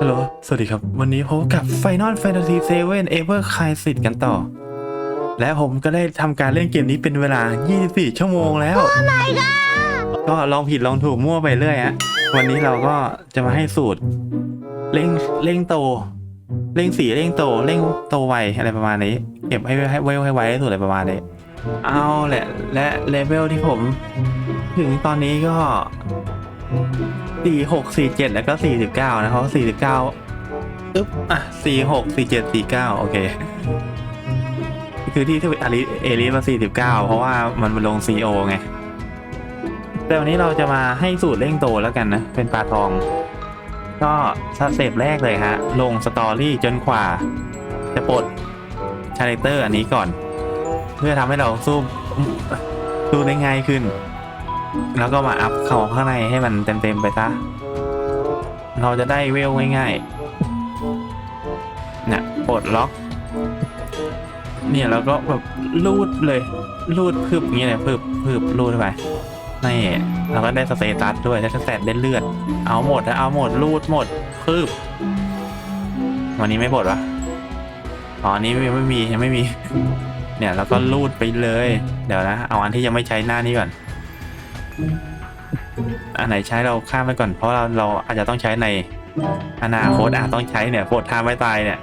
ฮัลโหล สวัสดีครับ วันนี้พบกับ Final Fantasy 7 Ever Crisis กันต่อ และผมก็ได้ทำการเล่นเกมนี้เป็นเวลา 24 ชั่วโมงแล้วก็ลองผิดลองถูกมั่วไปเรื่อยฮะ วันนี้เราก็จะมาให้สูตร เร่งเร่งโต เร่งสีเร่งโต เร่งโตไวอะไรประมาณนี้ เก็บให้ให้ไวให้ไวที่สุดอะไรประมาณนี้ เอาแหละ และเลเวลที่ผม ถึงตอนนี้ก็ สี่หกสี่เจ็ดแล้วก็สี่สิบเก้านะเพราะสี่สิบเก้าอึ๊บอะสี่หกสี่เจ็ดสี่เก้าโอเค คือที่ที่อาริเอลิสมาสี่สิบเก้าเพราะว่ามันมาลงซีโอไง แต่วันนี้เราจะมาให้สูตรเร่งโตแล้วกันนะ เป็นปลาทอง ก็สเต็ปแรกเลยฮะ ลงสตอรี่จนกว่า จะปลดชาเลเตอร์อันนี้ก่อน เพื่อทำให้เราสู้สู้ได้ง่ายขึ้น แล้วก็มาอัพเข้าข้างในให้มันเต็มๆไปซะ เราจะได้เวลง่ายๆเนี่ยปลดล็อก เนี่ยแล้วก็แบบรูดเลยรูดพึบอย่างเงี้ยเลยพึบพึบรูดไปนี่เราก็ได้สเตตัสด้วยได้สแตทได้เลือด เอาหมดนะเอาหมดรูดหมดพึบวันนี้ไม่ปลดวะอ๋อนี้ไม่มียังไม่มี เนี่ยแล้วก็รูดไปเลย เดี๋ยวนะ เอาอันที่ยังไม่ใช้หน้านี้ก่อน อันไหนใช้เราข้ามไปก่อนเพราะเราเราอาจจะต้องใช้ในอนาคตอาจต้องใช้เนี่ยโปรดทาไม่ตายเนี่ย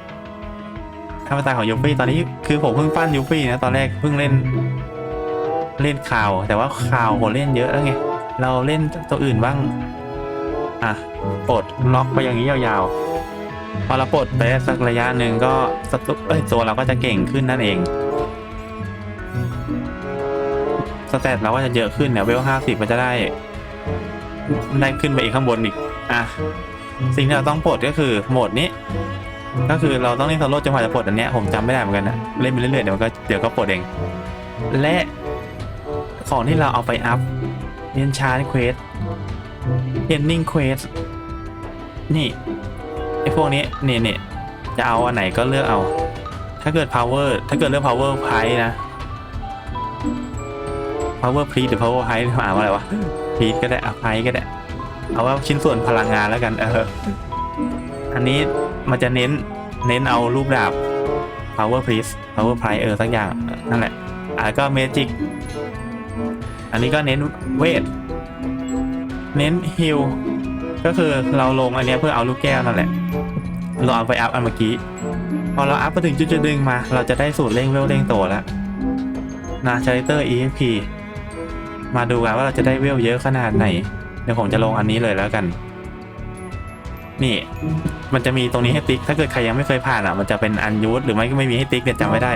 ทาไม่ตายของยูฟี่ตอนนี้คือผมเพิ่งปั้นยูฟี่นะตอนแรกเพิ่งเล่น เล่นข่าว แต่ว่าข่าวผมเล่นเยอะแล้วไงเราเล่นตัวอื่นบ้างอะปลดล็อกไปอย่างนี้ยาวๆ พอเราปลดไปสักระยะหนึ่งก็สตุเอ้ยตัวเราก็จะเก่งขึ้นนั่นเอง สเตตเราก็จะเยอะขึ้นเนี่ยเวลห้าสิบมันจะได้ได้ขึ้นไปอีกข้างบนอีก อะ สิ่งที่เราต้องปลดก็คือโหมดนี้ ก็คือเราต้องเล่นโซโล่จนกว่าจะปลดอันเนี้ยผมจำไม่ได้เหมือนกันนะเล่นไปเรื่อยๆเดี๋ยวก็เดี๋ยวก็ปลดเอง และของที่เราเอาไปอัพเรียนชาร์เควสเรียนนิ่งเควสนี่ไอพวกนี้เนี่ยเนี่ยจะเอาอันไหนก็เลือกเอา ถ้าเกิด power ถ้าเกิดเลือก power price นะ power price หรือ power price อ่านว่าอะไรวะพีทก็ได้อะไพก็ได้ เอาว่าชิ้นส่วนพลังงานแล้วกันเอออันนี้มันจะเน้นเน้นเอารูปดาบ power priest power price เออสักอย่างนั่นแหละอะแล้วก็ magic อันนี้ก็เน้นเวทเน้น heal ก็คือเราลงอันนี้เพื่อเอาลูกแก้วนั่นแหละ เราเอาไปอัพอันเมื่อกี้ พอเราอัพไปถึงจุดๆหนึ่งมา เราจะได้สูตรเร่งเวลเร่งโตแล้วนะชาริเตอร์ EXP มาดูกันว่าเราจะได้เวลเยอะขนาดไหน เดี๋ยวผมจะลงอันนี้เลยแล้วกัน นี่ มันจะมีตรงนี้ให้ติ๊ก ถ้าเกิดใครยังไม่เคยผ่านอะ มันจะเป็นอันยูสหรือไม่ก็ไม่มีให้ติ๊กเดี๋ยวจำไม่ได้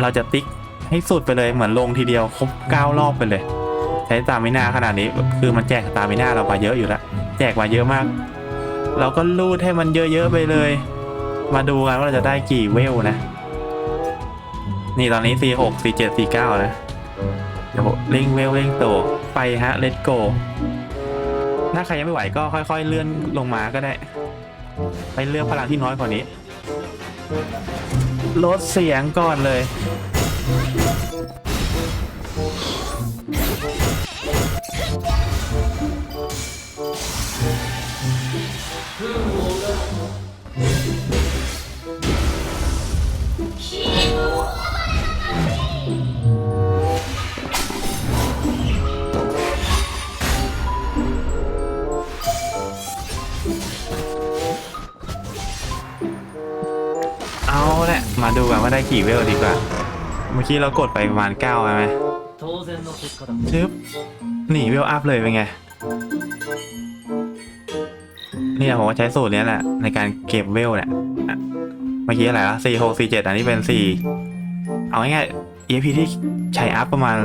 เราจะติ๊กให้สุดไปเลยเหมือนลงทีเดียวครบเก้ารอบไปเลย ใช้ตามิน่าขนาดนี้ คือมันแจกตามิน่าเรามาเยอะอยู่แล้วแจกมาเยอะมาก เราก็รูดให้มันเยอะๆไปเลย มาดูกันว่าเราจะได้กี่เวลนะ นี่ตอนนี้ C6 C7 C9 นะ เดี๋ยวเร่งเวลเร่งโตไปฮะเลตโกถ้าใครยังไม่ไหวก็ค่อย ๆ เลื่อนลงมาก็ได้ ไปเลือกพลังที่น้อยกว่านี้ ลดเสียงก่อนเลย ดูก่อนว่าได้กี่เวลดีกว่า เมื่อกี้เรากดไปประมาณ9ก้าใช่ไหมชึบหนีเวลอัพเลยเป็นไงนี่ผมก็ใช้สูตรนี้แหละ ในการเก็บเวลเนี่ย เมื่อกี้อะไรวะสี่หกสี่เจ็ดอันนี้เป็นสี่เอาง่ายๆ EP ที่ใช้อัพประมาณ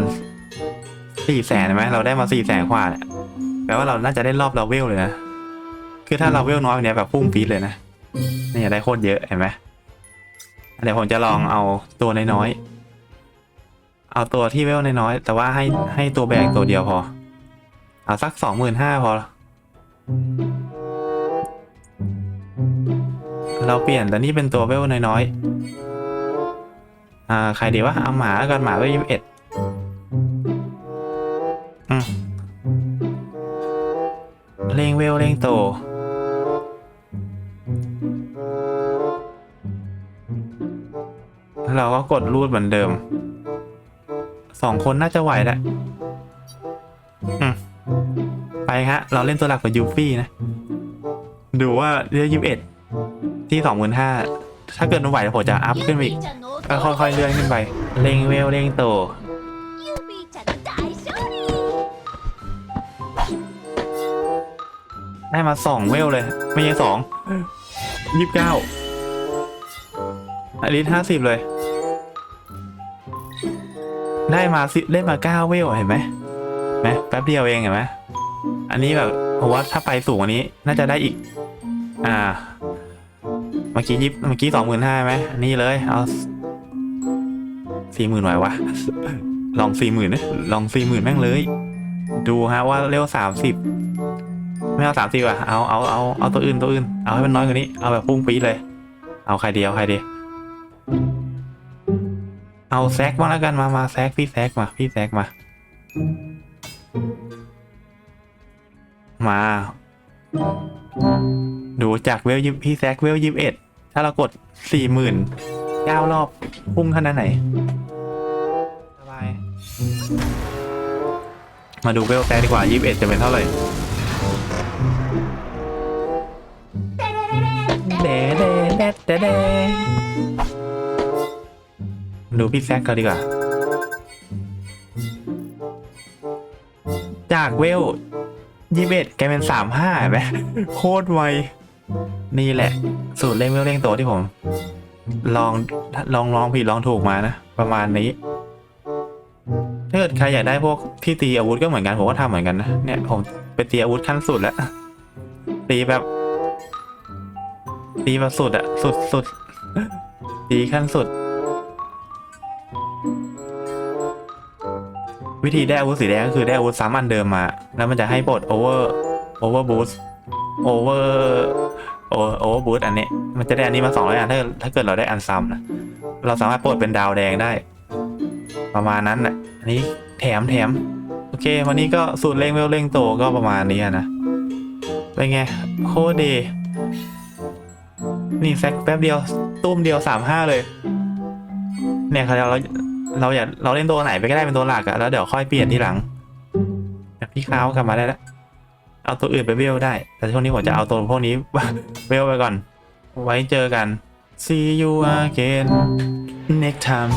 สี่แสนใช่ไหมเราได้มาสี่แสนกว่านี่แปลว่าเราน่าจะได้รอบเราเวลเลยนะ คือถ้าเราเวลน้อยเนี้แบบพุ่งปีดเลยนะ นี่ได้โคตรเยอะเห็นไหม เดี๋ยวผมจะลองเอาตัวน้อยๆ เอาตัวที่เวลน้อยๆ แต่ว่าให้ให้ตัวแบกตัวเดียวพอ เอาสักสองหมื่นห้าพอ เราเปลี่ยนแต่นี่เป็นตัวเวลน้อยๆ อ่า ใครดีวะ เอาหมาแล้วกันหมาเวลยี่สิบเอ็ดอืมเร่งเวลเร่งโต เราก็กดรูดเหมือนเดิม สองคนน่าจะไหวแหละไปฮะ เราเล่นตัวหลักกับยูฟี่นะ ดูว่าเลือกยี่สิบเอ็ดที่สองหมื่นห้าถ้าเกิดมันไหวผมจะอัพขึ้นอีกค่อยๆเลื่อนขึ้นไป เร่งเวลเร่งโตได้มาสองเวลเลย ไม่ใช่สองยี่สิบเก้าอลิสห้าสิบเลย ได้มาสิเล่นมาเก้าเวลเห็นไหมไหมแป๊บเดียวเองเห็นไหมอันนี้แบบผมว่าถ้าไปสูงกว่านี้น่าจะได้อีก อ่า เมื่อกี้ยิบเมื่อกี้สองหมื่นห้าไหมอันนี้เลย เอาสี่หมื่นไหววะลองสี่หมื่นลองสี่หมื่นแม่งเลย ดูฮะว่าเร็วสามสิบไม่เอาสามสิบอะเอาเอาเอาเอาตัวอื่นตัวอื่น เอาให้มันน้อยกว่านี้ เอาแบบพุ่งปี๊ดเลย เอาใครเดียวใครดี เอาแซกบ้างแล้วกันมามาแซกพี่แซกมาพี่แซกมา มา ดูจากเวลยิบพี่แซกเวลยิบเอ็ดถ้าเรากดสี่หมื่นเก้ารอบพุ่งขนาดไหนสบายมาดูเวลแซกดีกว่ายิบเอ็ดจะเป็นเท่าไหร่เดเดเดเดเดดูพี่แซกกันดีกว่า จากเวลยี่สิบเอ็ดกลายเป็นสามห้าเห็นไหมโคตรไว นี่แหละ สูตรเร่งเวลเร่งโตวที่ผม ลองลองลองผิดลองถูกมานะ ประมาณนี้ถ้าเกิดใครอยากได้พวกที่ตีอาวุธก็เหมือนกัน ผมก็ทำเหมือนกันนะ เนี่ยผมไปตีอาวุธขั้นสุดแล้ว ตีแบบ ตีแบบสุดอะสุดสุดตีขั้นสุด วิธีได้อาวุธสีแดงก็คือได้อาวุธซ้ำอันเดิมมา แล้วมันจะให้ปลดโอเวอร์โอเวอร์บูสโอเวอร์โอโอเวอร์บูสอันนี้ มันจะได้อันนี้มาสองร้อยอันถ้าถ้าเกิดเราได้อันซ้ำนะเราสามารถปลดเป็นดาวแดงได้ ประมาณนั้นแหละอันนี้แถมแถมโอเค วันนี้ก็สูตรเร่งเวลเร่งโตก็ประมาณนี้นะเป็นไง โคดีนี่แซกแป๊บเดียว ตุ้มเดียวสามห้าเลย เนี่ยครับเรา เราอย่าเราเล่นตัวไหนไปก็ได้เป็นตัวหลักอะแล้วเดี๋ยวค่อยเปลี่ยนทีหลังแบบพี่ค้าวกลับมาได้แล้วเอาตัวอื่นไปเวลได้ แต่ช่วงนี้ผมจะเอาตัวพวกนี้เวลไปก่อน ไว้เจอกัน see you again next time